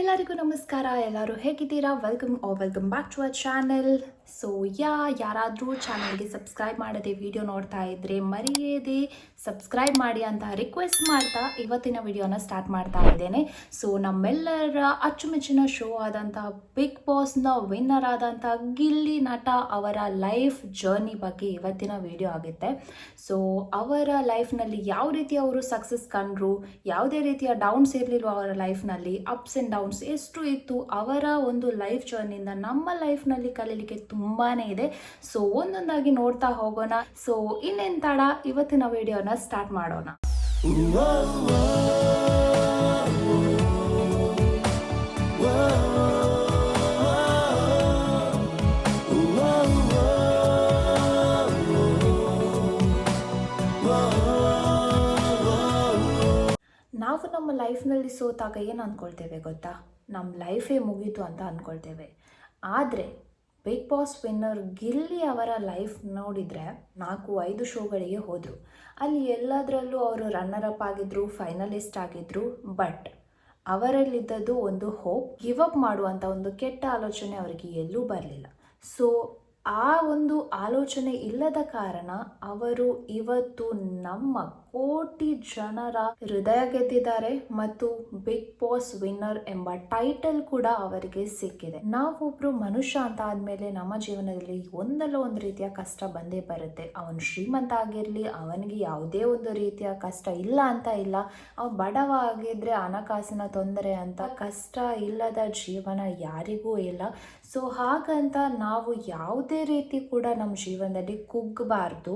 ಎಲ್ಲರಿಗೂ ನಮಸ್ಕಾರ ಎಲ್ಲರೂ ಹೇಗಿದ್ದೀರಾ? Welcome O welcome back to our channel so ಯಾ ಯಾರಾದರೂ ಚಾನಲ್ಗೆ ಸಬ್ಸ್ಕ್ರೈಬ್ ಮಾಡದೆ ವಿಡಿಯೋ ನೋಡ್ತಾ ಇದ್ರೆ ಮರೆಯದೆ ಸಬ್ಸ್ಕ್ರೈಬ್ ಮಾಡಿ ಅಂತ ರಿಕ್ವೆಸ್ಟ್ ಮಾಡ್ತಾ ಇವತ್ತಿನ ವಿಡಿಯೋನ ಸ್ಟಾರ್ಟ್ ಮಾಡ್ತಾ ಇದ್ದೇನೆ. ಸೊ ನಮ್ಮೆಲ್ಲರ ಅಚ್ಚುಮೆಚ್ಚಿನ ಶೋ ಆದಂಥ ಬಿಗ್ ಬಾಸ್ನ ವಿನ್ನರ್ ಆದಂಥ ಗಿಲ್ಲಿ ನಟ ಅವರ ಲೈಫ್ ಜರ್ನಿ ಬಗ್ಗೆ ಇವತ್ತಿನ ವಿಡಿಯೋ ಆಗುತ್ತೆ. ಸೊ ಅವರ ಲೈಫ್ನಲ್ಲಿ ಯಾವ ರೀತಿ ಅವರು ಸಕ್ಸಸ್ ಕಂಡ್ರು, ಯಾವುದೇ ರೀತಿಯ ಡೌನ್ಸ್ ಇರಲಿಲ್ವ ಅವರ ಲೈಫ್ನಲ್ಲಿ ಅಪ್ಸ್ ಆ್ಯಂಡ್ ಡೌನ್ಸ್ ಎಷ್ಟು ಇತ್ತು, ಅವರ ಒಂದು ಲೈಫ್ ಜರ್ನಿಯಿಂದ ನಮ್ಮ ಲೈಫ್ನಲ್ಲಿ ಕಲೀಲಿಕ್ಕೆ ತುಂಬಾ ಇದೆ. ಸೊ ಒಂದೊಂದಾಗಿ ನೋಡ್ತಾ ಹೋಗೋಣ. ಸೊ ಇನ್ನೇನ್ ತಡ? ಇವತ್ತಿನ ವಿಡಿಯೋನ ಸ್ಟಾರ್ಟ್ ಮಾಡೋಣ. ನಾವು ನಮ್ಮ ಲೈಫ್ನಲ್ಲಿ ಸೋತಾಗ ಏನು ಅಂದ್ಕೊಳ್ತೇವೆ ಗೊತ್ತಾ? ನಮ್ಮ ಲೈಫೇ ಮುಗೀತು ಅಂತ ಅಂದ್ಕೊಳ್ತೇವೆ ಆದರೆ ಬಿಗ್ ಬಾಸ್ ವಿನ್ನರ್ ಗಿಲ್ಲಿ ಅವರ ಲೈಫ್ ನೋಡಿದರೆ ನಾಲ್ಕು, ಐದು ಶೋಗಳಿಗೆ ಹೋದರು. ಅಲ್ಲಿ ಎಲ್ಲದರಲ್ಲೂ ಅವರು ರನ್ನರ್ ಅಪ್ ಆಗಿದ್ದರು ಫೈನಲಿಸ್ಟ್ ಆಗಿದ್ದರು ಬಟ್ ಅವರಲ್ಲಿದ್ದದ್ದು ಒಂದು ಹೋಪ್ ಗಿವ್ ಅಪ್ ಮಾಡುವಂಥ ಒಂದು ಕೆಟ್ಟ ಆಲೋಚನೆ ಅವರಿಗೆ ಎಲ್ಲೂ ಬರಲಿಲ್ಲ. ಸೊ ಆ ಒಂದು ಆಲೋಚನೆ ಇಲ್ಲದ ಕಾರಣ ಅವರು ಇವತ್ತು ನಮ್ಮ ಕೋಟಿ ಜನರ ಹೃದಯ ಗೆದ್ದಿದ್ದಾರೆ ಮತ್ತು ಬಿಗ್ ಬಾಸ್ ವಿನ್ನರ್ ಎಂಬ ಟೈಟಲ್ ಕೂಡ ಅವರಿಗೆ ಸಿಕ್ಕಿದೆ. ನಾವೊಬ್ರು ಮನುಷ್ಯ ಅಂತ ಆದ್ಮೇಲೆ ನಮ್ಮ ಜೀವನದಲ್ಲಿ ಒಂದಲ್ಲ ಒಂದು ರೀತಿಯ ಕಷ್ಟ ಬಂದೇ ಬರುತ್ತೆ. ಅವನು ಶ್ರೀಮಂತ ಆಗಿರಲಿ, ಅವನಿಗೆ ಯಾವುದೇ ಒಂದು ರೀತಿಯ ಕಷ್ಟ ಇಲ್ಲ ಅಂತ ಇಲ್ಲ. ಅವ ಬಡವ ಆಗಿದ್ರೆ ಹಣಕಾಸಿನ ತೊಂದರೆ ಅಂತ, ಕಷ್ಟ ಇಲ್ಲದ ಜೀವನ ಯಾರಿಗೂ ಇಲ್ಲ. ಸೊ ಹಾಗಂತ ನಾವು ಯಾವುದೇ ರೀತಿ ಕೂಡ ನಮ್ಮ ಜೀವನದಲ್ಲಿ ಕುಗ್ಗಬಾರ್ದು.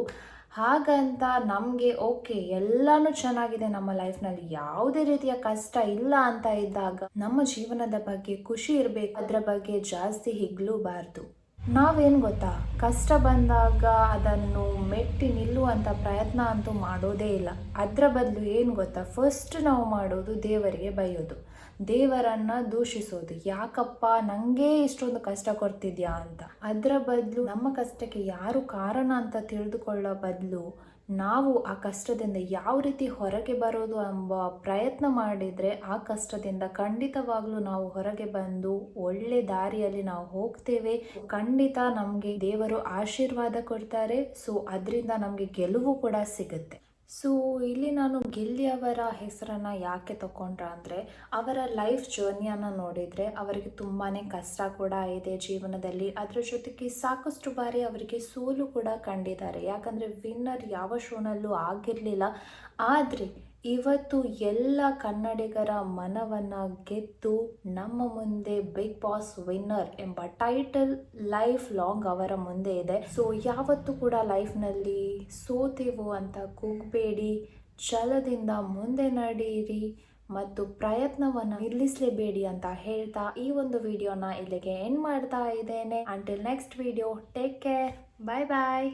ಹಾಗಂತ ನಮಗೆ ಓಕೆ, ಎಲ್ಲನೂ ಚೆನ್ನಾಗಿದೆ ನಮ್ಮ ಲೈಫ್ನಲ್ಲಿ, ಯಾವುದೇ ರೀತಿಯ ಕಷ್ಟ ಇಲ್ಲ ಅಂತ ಇದ್ದಾಗ ನಮ್ಮ ಜೀವನದ ಬಗ್ಗೆ ಖುಷಿ ಇರಬೇಕು, ಅದರ ಬಗ್ಗೆ ಜಾಸ್ತಿ ಹಿಗ್ಲೂಬಾರ್ದು. ನಾವೇನು ಗೊತ್ತಾ? ಕಷ್ಟ ಬಂದಾಗ ಅದನ್ನು ಮೆಟ್ಟಿ ನಿಲ್ಲುವಂಥ ಪ್ರಯತ್ನ ಅಂತೂ ಮಾಡೋದೇ ಇಲ್ಲ. ಅದರ ಬದಲು ಏನು ಗೊತ್ತಾ? ಫಸ್ಟ್ ನಾವು ಮಾಡೋದು ದೇವರಿಗೆ ಬೈಯೋದು. ದೇವರನ್ನ ದೂಷಿಸೋದು. ಯಾಕಪ್ಪ ನನಗೆ ಇಷ್ಟೊಂದು ಕಷ್ಟ ಕೊಡ್ತಿದ್ಯಾ ಅಂತ. ಅದರ ಬದಲು ನಮ್ಮ ಕಷ್ಟಕ್ಕೆ ಯಾರು ಕಾರಣ ಅಂತ ತಿಳಿದುಕೊಳ್ಳೋ ಬದಲು ನಾವು ಆ ಕಷ್ಟದಿಂದ ಯಾವ ರೀತಿ ಹೊರಗೆ ಬರೋದು ಎಂಬ ಪ್ರಯತ್ನ ಮಾಡಿದರೆ ಆ ಕಷ್ಟದಿಂದ ಖಂಡಿತವಾಗ್ಲೂ ನಾವು ಹೊರಗೆ ಬಂದು ಒಳ್ಳೆ ದಾರಿಯಲ್ಲಿ ನಾವು ಹೋಗ್ತೇವೆ. ಖಂಡಿತ ನಮಗೆ ದೇವರು ಆಶೀರ್ವಾದ ಕೊಡ್ತಾರೆ. ಸೊ ಅದರಿಂದ ನಮಗೆ ಗೆಲುವು ಕೂಡ ಸಿಗುತ್ತೆ. ಸೊ ಇಲ್ಲಿ ನಾನು ಗೆಲ್ಲಿಯವರ ಅವರ ಹೆಸರನ್ನು ಯಾಕೆ ತಗೊಂಡ್ರ ಅಂದರೆ, ಅವರ ಲೈಫ್ ಜರ್ನಿಯನ್ನು ನೋಡಿದರೆ ಅವರಿಗೆ ತುಂಬಾ ಕಷ್ಟ ಕೂಡ ಇದೆ ಜೀವನದಲ್ಲಿ. ಅದರ ಜೊತೆಗೆ ಸಾಕಷ್ಟು ಬಾರಿ ಅವರಿಗೆ ಸೋಲು ಕೂಡ ಕಂಡಿದ್ದಾರೆ. ಯಾಕಂದರೆ ವಿನ್ನರ್ ಯಾವ ಶೋನಲ್ಲೂ ಆಗಿರಲಿಲ್ಲ. ಆದರೆ ಇವತ್ತು ಎಲ್ಲ ಕನ್ನಡಿಗರ ಮನವನ್ನು ಗೆದ್ದು ನಮ್ಮ ಮುಂದೆ ಬಿಗ್ ಬಾಸ್ ವಿನ್ನರ್ ಎಂಬ ಟೈಟಲ್ ಲೈಫ್ ಲಾಂಗ್ ಅವರ ಮುಂದೆ ಇದೆ. ಸೊ ಯಾವತ್ತೂ ಕೂಡ ಲೈಫ್ನಲ್ಲಿ ಸೋತೆವು ಅಂತ ಕೂಗಬೇಡಿ, ಛಲದಿಂದ ಮುಂದೆ ನಡೆಯಿರಿ ಮತ್ತು ಪ್ರಯತ್ನವನ್ನು ನಿಲ್ಲಿಸಲೇಬೇಡಿ ಅಂತ ಹೇಳ್ತಾ ಈ ಒಂದು ವಿಡಿಯೋನ ಇಲ್ಲಿಗೆ ಎಂಡ್ ಮಾಡ್ತಾ ಇದ್ದೇನೆ. Until next video take care bye bye